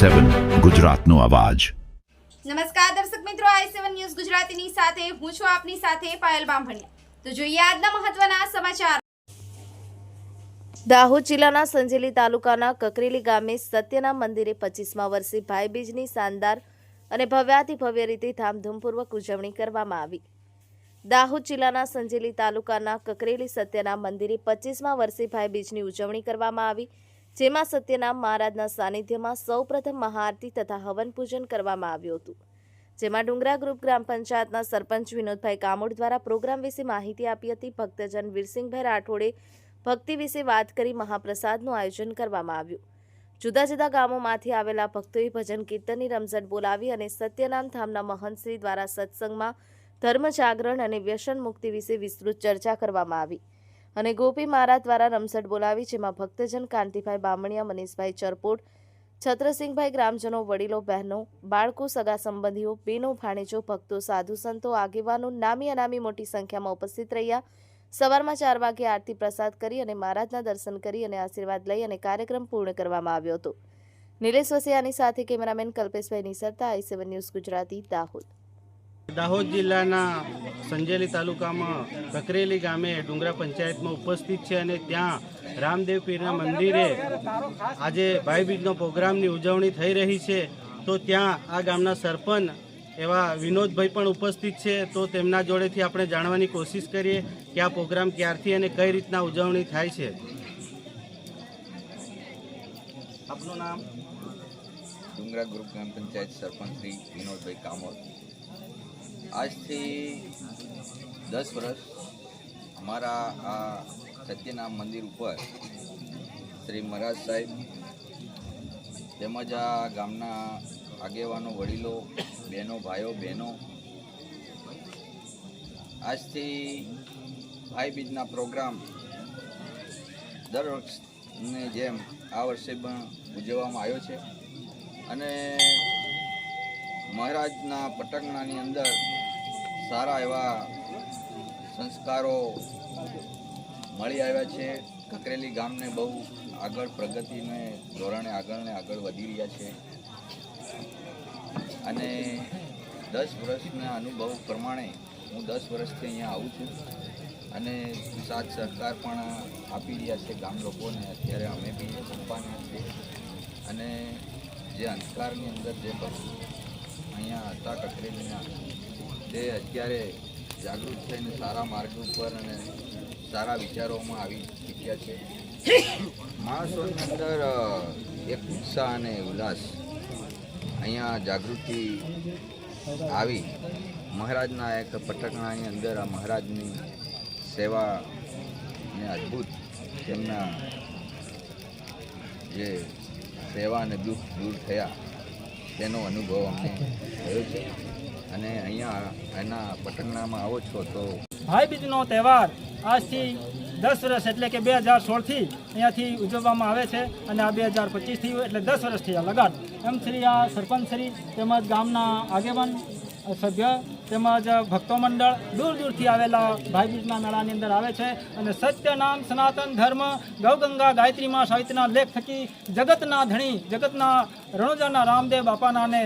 સેવન ગુજરાતનો અવાજ. નમસ્કાર દર્શક મિત્રો આઈ સેવન ન્યૂઝ ગુજરાતીની સાથે હું છું આપની સાથે પાયલ બામભણિયા. તો જોઈએ આજના મહત્વના સમાચાર. દાહોદ જિલ્લાના સંજેલી તાલુકાના કકરેલી ગામે સત્યના મંદિરે પચીસમા વર્ષે ભાઈબીજની શાનદાર અને ભવ્યાતિ ભવ્ય રીતે ધામધૂમપૂર્વક ઉજવણી કરવામાં આવી. દાહોદ જિલ્લાના સંજેલી તાલુકાના કકરેલી સત્યના મંદિરે પચીસમા વર્ષે ભાઈબીજની ઉજવણી કરવામાં આવી. જેમાં સત્યનામ મહારાજના સાનિધ્યમાં સૌપ્રથમ મહાઆરતી તથા હવન પૂજન કરવામાં આવ્યું હતું. જેમાં ડુંગરા ગ્રુપ ગ્રામ પંચાયતના સરપંચ વિનોદભાઈ કામોડ દ્વારા પ્રોગ્રામ વિશે માહિતી આપી હતી. ભક્તજન વીરસિંહભાઈ રાઠોડે ભક્તિ વિશે વાત કરી મહાપ્રસાદનું આયોજન કરવામાં આવ્યું. જુદા જુદા ગામોમાંથી આવેલા ભક્તોએ ભજન કીર્તનની રમઝટ બોલાવી અને સત્યનામ ધામના મહંતશ્રી દ્વારા સત્સંગમાં ધર્મ જાગરણ અને વ્યસન મુક્તિ વિશે વિસ્તૃત ચર્ચા કરવામાં આવી. અને ગોપી મહારાજ દ્વારા રમસટ બોલાવી, જેમાં ભક્તજન કાંતિભાઈ બામણિયા, મનીષભાઈ ચરપોટ, છત્રસિંહભાઈ ગ્રામજનો, વડીલો, બહેનો, બાળકો, સગા સંબંધીઓ, બેનો, ભાણેજો, ભક્તો, સાધુ સંતો, આગેવાનો, નામી અનામી મોટી સંખ્યામાં ઉપસ્થિત રહ્યા. સવારમાં ચાર વાગે આરતી પ્રસાદ કરી અને મહારાજના દર્શન કરી અને આશીર્વાદ લઈ અને કાર્યક્રમ પૂર્ણ કરવામાં આવ્યો હતો. નિલેશ વસિયાની સાથે cameraman Kalpeshbhai Nisarta, I seven news Gujarati, Dahod. Dahod જિલ્લાના સંજેલી તાલુકામાં કકરેલી ગામે ડુંગરા પંચાયતમાં ઉપસ્થિત છે અને ત્યાં રામદેવ પીરના મંદિરે આજે ભાઈબીજનો પ્રોગ્રામની ઉજવણી થઈ રહી છે. તો ત્યાં આ ગામના સરપંચ એવા વિનોદભાઈ પણ ઉપસ્થિત છે. તો તેમના જોડેથી આપણે જાણવાની કોશિશ કરીએ કે આ પ્રોગ્રામ ક્યારથી અને કઈ રીતના ઉજવણી થાય છે. આપનું નામ? ડુંગરા ગ્રુપ ગ્રામ પંચાયત સરપંચ શ્રી વિનોદભાઈ કામોર આજથી દસ વર્ષ અમારા આ સત્યનામ મંદિર ઉપર શ્રી મહારાજ સાહેબ તેમજ આ ગામના આગેવાનો, વડીલો, બહેનો, ભાઈઓ, બહેનો આજથી ભાઈ બીજના પ્રોગ્રામ દર વર્ષની જેમ આ વર્ષે પણ ઉજવવામાં આવ્યો છે. અને મહારાજના પટકણાની અંદર સારા એવા સંસ્કારો મળી આવ્યા છે. કકરેલી ગામને બહુ આગળ પ્રગતિને ધોરણે આગળ ને આગળ વધી રહ્યા છે. અને દસ વર્ષના અનુભવ પ્રમાણે હું દસ વર્ષથી અહીંયા આવું છું અને સાથ સરકાર પણ આપી રહ્યા છે ગામ લોકોને. અત્યારે અમે બી આપવાના છીએ. અને જે અંધકારની અંદર જે અહીંયા હતા કકરેલીના તે અત્યારે જાગૃત થઈને સારા માર્ગ ઉપર અને સારા વિચારોમાં આવી ચૂક્યા છે. માણસોની અંદર એક ઉત્સાહ અને ઉલ્લાસ અહીંયા જાગૃતિ આવી. મહારાજના એક પટકણાની અંદર આ મહારાજની સેવા ને અદ્ભુત તેમના જે સેવા અને દુઃખ દૂર થયા, તેનો અનુભવ અમને થયો છે. અને અહીંયા એના પટકણામાં આવો છો તો ભાઈબીજનો તહેવાર આજથી દસ વર્ષ એટલે કે બે હજાર સોળથી અહીંયાથી ઉજવવામાં આવે છે અને આ બે હજાર પચીસથી એટલે દસ વર્ષથી આ લગાડ. એમ શ્રી આ સરપંચ શ્રી તેમજ ગામના આગેવાન, સભ્ય તેમજ ભક્તો મંડળ દૂર દૂરથી આવેલા ભાઈબીજના મેળાની અંદર આવે છે અને સત્ય નામ સનાતન ધર્મ ગૌગંગા ગાયત્રીમાં સાહિત્યના લેખ થકી જગતના ધણી, જગતના રણુજાના રામદેવ બાપાનાને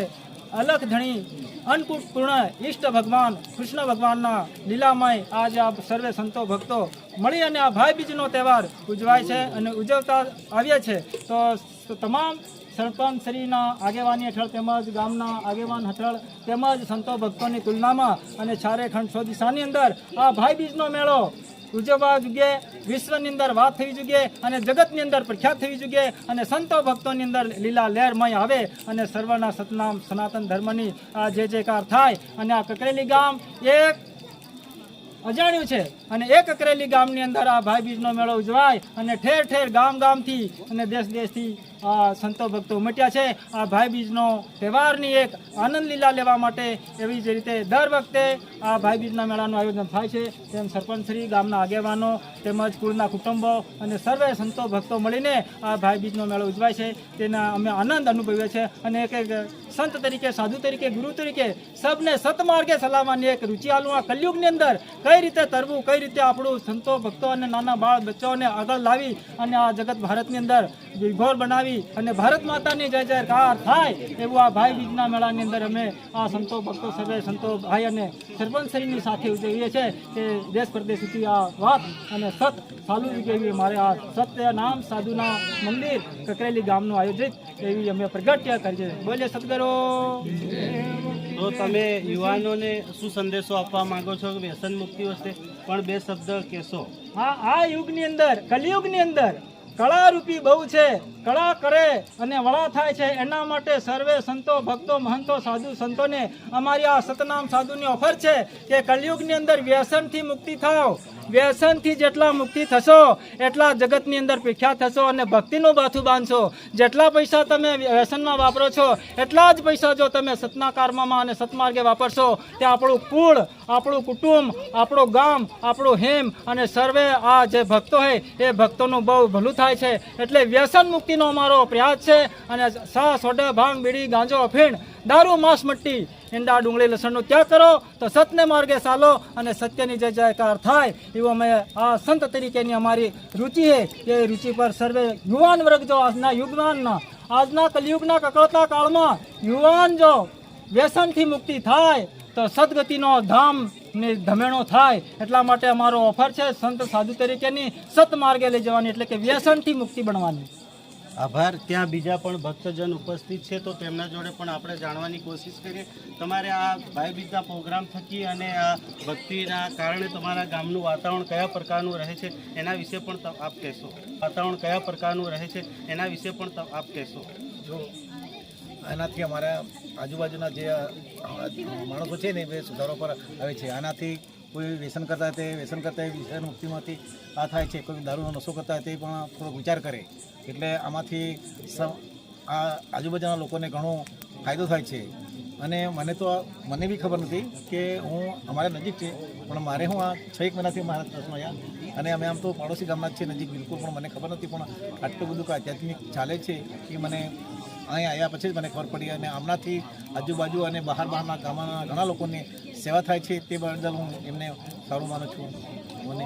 અલખ ધણી અન્નકૂટ પૂર્ણ ઈષ્ટ ભગવાન, કૃષ્ણ ભગવાનના લીલામય આજે આ સર્વે સંતો ભક્તો મળી અને આ ભાઈ બીજનો તહેવાર ઉજવાય છે અને ઉજવતા આવ્યા છે. તો તમામ સરપંચ શ્રીના આગેવાની હેઠળ તેમજ ગામના આગેવાન હેઠળ તેમજ સંતો ભક્તોની તુલનામાં અને ચારે ખંડ સો દિશાની અંદર આ ભાઈ બીજનો મેળો ઉજવવા જોઈએ વિશ્વની અંદર વાત થવી જોઈએ અને જગતની અંદર પ્રખ્યાત થવી જોઈએ અને સંતો ભક્તોની અંદર લીલા લહેરમય આવે અને સર્વના સતનામ સનાતન ધર્મની આ જે જેકાર થાય અને આ કકરેલી ગામ એક અજાણ્યું છે અને એક અકરેલી ગામની અંદર આ ભાઈ બીજનો મેળો ઉજવાય અને ઠેર ઠેર ગામ ગામથી અને દેશ દેશથી સંતો ભક્તો ઉમટ્યા છે. આ ભાઈબીજનો તહેવારની એક આનંદ લીલા લેવા માટે એવી જ રીતે દર વખતે આ ભાઈબીજના મેળાનું આયોજન થાય છે. તેમ સરપંચશ્રી ગામના આગેવાનો તેમજ કુળના કુટુંબો અને સર્વે સંતો ભક્તો મળીને આ ભાઈબીજનો મેળો ઉજવાય છે. તેના અમે આનંદ અનુભવીએ છીએ અને એક એક સંત તરીકે, સાધુ તરીકે, ગુરુ તરીકે સબને સતમાર્ગે સલામવાની એક રુચિ આલું આ કલયુગની અંદર કઈ રીતે તરવું, કઈ રીતે આપણું સંતો, ભક્તો અને નાના બાળ બચ્ચાઓને આગળ લાવી અને આ જગત ભારતની અંદર વિભોર બનાવી અને ભારત માતાની જય જયકાર થાય એવું આ ભાઈ બીજના મેળાની અંદર અમે આ સંતો, ભક્તો સર્વે સંતો ભાઈ અને સરપંચશ્રીની સાથે ઉજવીએ છીએ કે દેશ પ્રદેશથી આ વાત અને સત ચાલુ એવી મારે આ સત્ય નામ સાધુના મંદિર કકરેલી ગામનું આયોજિત એવી અમે પ્રગટ્ય કરીએ. બોલે સદગરો. તો તમે યુવાનોને શું સંદેશો આપવા માંગો છો? વ્યસન મુક્તિ વસ્તે. પણ બે શબ્દ કહેશો. હા, આ યુગની અંદર, કલિયુગની અંદર કળા રૂપી બહુ છે, કળા કરે અને વળા થાય છે. એના માટે સર્વે સંતો, ભક્તો, મહંતો, સાધુ સંતોને અમારી આ સતનામ સાધુની ઓફર છે કે કલયુગની અંદર વ્યસનથી મુક્તિ થાવ વ્યસનથી જેટલા મુક્તિ થશો, એટલા જગતની અંદર પ્રખ્યાત થશો અને ભક્તિનું બાથું બાંધશો. જેટલા પૈસા તમે વ્યસનમાં વાપરો છો, એટલા જ પૈસા જો તમે સતના કર્મમાં અને સતમાર્ગે વાપરશો તે આપણું કુળ, આપણું કુટુંબ, આપણું ગામ, આપણું હેમ અને સર્વે આ જે ભક્તો હોય, એ ભક્તોનું બહુ ભલું થાય. છે. એટલે વ્યસન મુક્તિનો અમારો પ્રયાસ છે અને સા સોડે ભાંગ બીડી ગાંજો અફીણ દારૂ, માંસ, મટ્ટી, ઈંડા, ડુંગળી, લસણનો ત્યાગ કરો તો સત્ય માર્ગે ચાલો અને સત્યની જય જયકાર થાય એવું અમે આ સંત તરીકેની અમારી રુચિ છે. એ રુચિ પર સર્વે યુવાન વર્ગ જો આજના યુગવાનના આજના કલયુગના કકળતા કાળમાં યુવાન જો વ્યસનથી મુક્તિ થાય તો સદગતિનો ધામ ને ધમેણો થાય એટલા માટે અમારો ઓફર છે સંત સાધુ તરીકેની સત માર્ગે લઈ જવાની એટલે કે વ્યસનથી મુક્તિ બનવાની. આભાર. ત્યાં બીજા પણ ભક્તજન ઉપસ્થિત છે તો તેમના જોડે પણ આપણે જાણવાની કોશિશ કરીએ. તમારે આ ભાઈ બીજના પ્રોગ્રામ થકી અને આ ભક્તિના કારણે તમારા ગામનું વાતાવરણ કયા પ્રકારનું રહે છે એના વિશે પણ આપ કહેશો. વાતાવરણ કયા પ્રકારનું રહે છે એના વિશે પણ આપ કહેશો. જો એનાથી અમારા આજુબાજુના જે માણસો છે ને એ સુધારો પર આવે છે. આનાથી કોઈ વ્યસન કરતા તે વ્યસન કરતા વ્યસન મુક્તિમાંથી આ થાય છે. કોઈ દારૂનો નશો કરતા તે પણ થોડોક વિચાર કરે. એટલે આમાંથી આ આજુબાજુના લોકોને ઘણો ફાયદો થાય છે. અને મને તો, મને બી ખબર નથી કે હું અમારે નજીક છે, પણ મારે હું આ છ એક મહિનાથી મારા ટ્રસ્ટમાં આવ્યા અને અમે આમ તો પાડોશી ગામના જ છે નજીક, બિલકુલ પણ મને ખબર નથી, પણ આટલું બધું આધ્યાત્મિક ચાલે છે એ મને અહીં આવ્યા પછી જ મને ખબર પડી અને હમણાંથી આજુબાજુ અને બહાર બહારના ગામના ઘણા લોકોની સેવા થાય છે તે બદલ હું એમને સારું માનું છું. મને